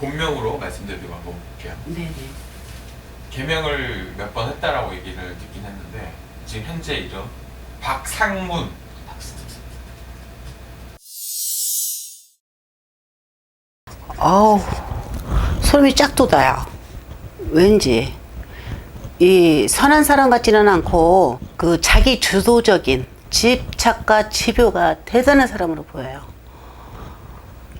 본명으로 말씀드리고 한번 볼게요. 네네. 개명을 몇 번 했다라고 얘기를 듣긴 했는데 지금 현재 이름 박상문 아우 소름이 쫙 돋아요. 왠지 이 선한 사람 같지는 않고 그 자기 주도적인 집착과 집요가 대단한 사람으로 보여요.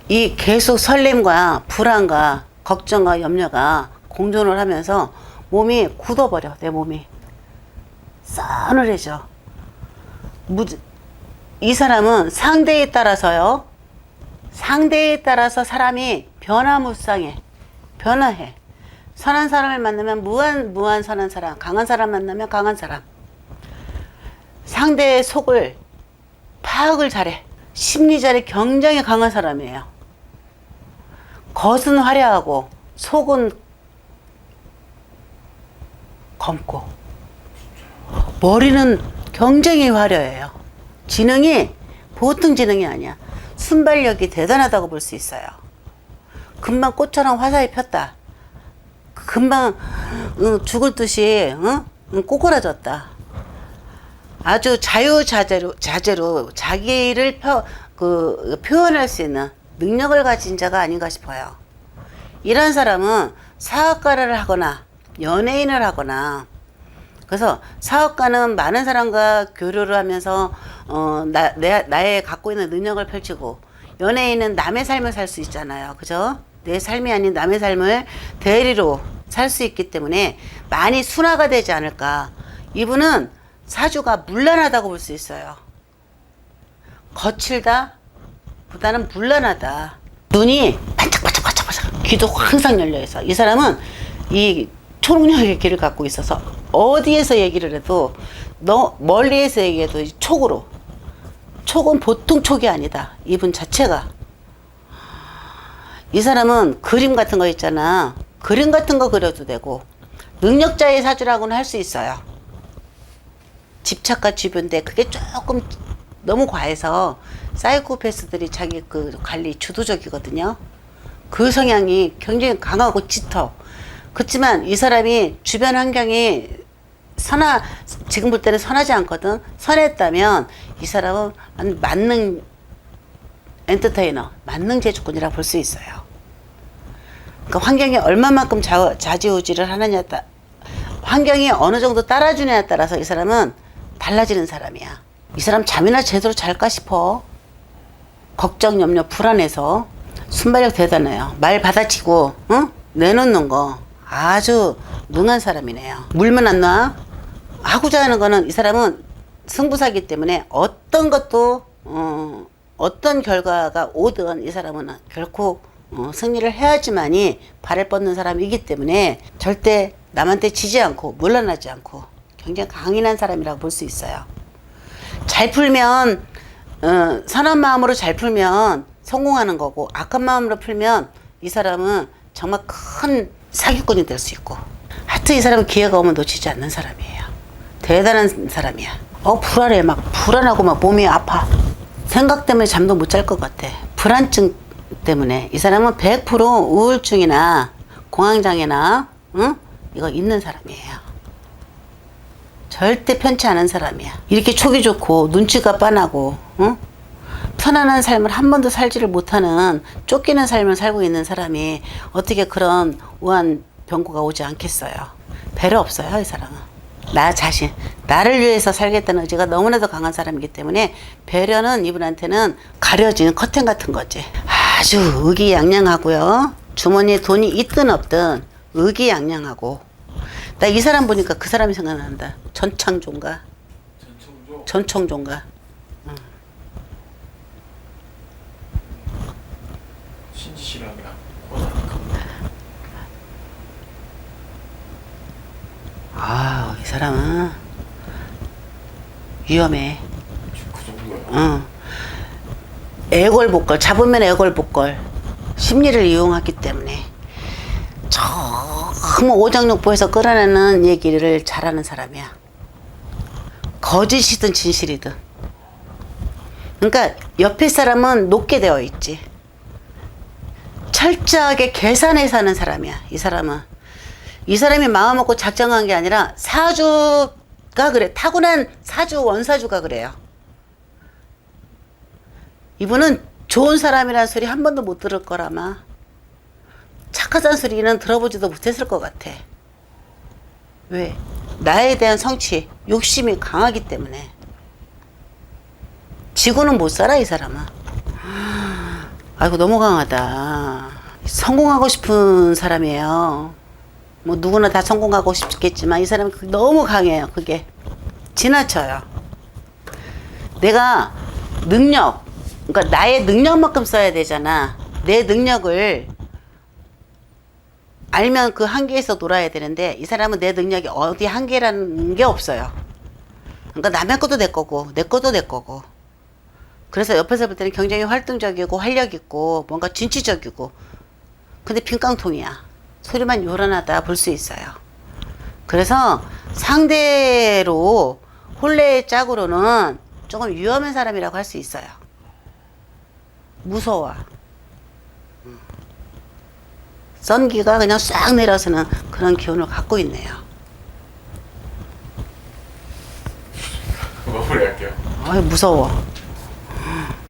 이 계속 설렘과 불안과 걱정과 염려가 공존을 하면서 몸이 굳어버려 내 몸이 싸늘해져. 무- 이 사람은 상대에 따라서요. 상대에 따라서 사람이 변화무쌍해. 변화해. 선한 사람을 만나면 무한, 무한 선한 사람. 강한 사람 만나면 강한 사람. 상대의 속을 파악을 잘해. 심리전이 굉장히 강한 사람이에요. 겉은 화려하고 속은 검고 머리는 굉장히 화려해요. 지능이 보통 지능이 아니야. 순발력이 대단하다고 볼 수 있어요. 금방 꽃처럼 화사히 폈다. 금방 응, 죽을 듯이 응? 응, 꼬꾸라졌다. 아주 자유자재로 자재로 자기를 표, 그, 표현할 수 있는 능력을 가진 자가 아닌가 싶어요. 이런 사람은 사업가를 하거나 연예인을 하거나 그래서 사업가는 많은 사람과 교류를 하면서 어, 나, 내, 나의 갖고 있는 능력을 펼치고 연예인은 남의 삶을 살 수 있잖아요. 그죠? 내 삶이 아닌 남의 삶을 대리로 살 수 있기 때문에 많이 순화가 되지 않을까. 이분은 사주가 물란하다고 볼 수 있어요. 거칠다 보다는 물란하다. 눈이 반짝반짝 반짝반짝 귀도 항상 열려 있어. 이 사람은 이 초능력의 길을 갖고 있어서 어디에서 얘기를 해도 너 멀리에서 얘기해도 이 촉으로 촉은 보통 촉이 아니다. 이분 자체가 이 사람은 그림 같은 거 있잖아. 그림 같은 거 그려도 되고 능력자의 사주라고는 할 수 있어요. 집착과 집요인데 그게 조금 너무 과해서 사이코패스들이 자기 그 관리 주도적이거든요. 그 성향이 굉장히 강하고 짙어. 그렇지만 이 사람이 주변 환경이 선하 지금 볼 때는 선하지 않거든. 선했다면 이 사람은 한 만능 엔터테이너, 만능 제주꾼이라 볼 수 있어요. 그러니까 환경이 얼마만큼 자, 좌지우지를 하느냐에 따 환경이 어느 정도 따라주냐에 따라서 이 사람은 달라지는 사람이야. 이 사람 잠이나 제대로 잘까 싶어. 걱정, 염려, 불안해서 순발력 대단해요. 말 받아치고, 응? 내놓는 거 아주 능한 사람이네요. 물면 안 놔. 하고자 하는 거는 이 사람은 승부사기 때문에 어떤 것도, 어, 어떤 결과가 오든 이 사람은 결코 어, 승리를 해야지만이 발을 뻗는 사람이기 때문에 절대 남한테 지지 않고 물러나지 않고 굉장히 강인한 사람이라고 볼 수 있어요. 잘 풀면 어, 선한 마음으로 잘 풀면 성공하는 거고 악한 마음으로 풀면 이 사람은 정말 큰 사기꾼이 될 수 있고 하여튼 이 사람은 기회가 오면 놓치지 않는 사람이에요. 대단한 사람이야. 어 불안해 막 불안하고 막 몸이 아파. 생각 때문에 잠도 못 잘 것 같아. 불안증 때문에 이 사람은 100% 우울증이나 공황장애나 응? 이거 있는 사람이에요. 절대 편치 않은 사람이야. 이렇게 촉이 좋고 눈치가 빤하고 응? 편안한 삶을 한 번도 살지를 못하는 쫓기는 삶을 살고 있는 사람이 어떻게 그런 우한 병고가 오지 않겠어요. 배려 없어요, 이 사람은. 나 자신, 나를 위해서 살겠다는 의지가 너무나도 강한 사람이기 때문에 배려는 이분한테는 가려진 커튼 같은 거지. 아주 의기양양하고요. 주머니에 돈이 있든 없든 의기양양하고. 나 이 사람 보니까 그 사람이 생각난다. 전창조인가? 전청조 전청조인가? 신지 씨랑이랑 아, 이 사람은 위험해. 그 정도야. 응. 애걸복걸 잡으면 애걸복걸 심리를 이용하기 때문에 정말 오장육부에서 끌어내는 얘기를 잘하는 사람이야. 거짓이든 진실이든. 그러니까 옆에 사람은 높게 되어 있지. 철저하게 계산해 사는 사람이야. 이 사람은. 이 사람이 마음 먹고 작정한 게 아니라 사주가 그래. 타고난 사주 원사주가 그래요. 이분은 좋은 사람이라는 소리 한 번도 못 들을 거라마. 착하다는 소리는 들어보지도 못했을 것 같아. 왜? 나에 대한 성취, 욕심이 강하기 때문에. 지고는 못 살아, 이 사람은. 아이고, 너무 강하다. 성공하고 싶은 사람이에요. 뭐, 누구나 다 성공하고 싶겠지만, 이 사람은 그- 너무 강해요, 그게. 지나쳐요. 내가 능력, 그러니까 나의 능력만큼 써야 되잖아. 내 능력을 알면 그 한계에서 놀아야 되는데 이 사람은 내 능력이 어디 한계라는 게 없어요. 그러니까 남의 것도 내 거고 내 것도 내 거고. 그래서 옆에서 볼 때는 굉장히 활동적이고 활력 있고 뭔가 진취적이고 근데 빈깡통이야. 소리만 요란하다 볼 수 있어요. 그래서 상대로 혼례의 짝으로는 조금 위험한 사람이라고 할 수 있어요. 무서워. 썬기가 그냥 싹 내려서는 그런 기운을 갖고 있네요. 마무리할게요. 아유 무서워.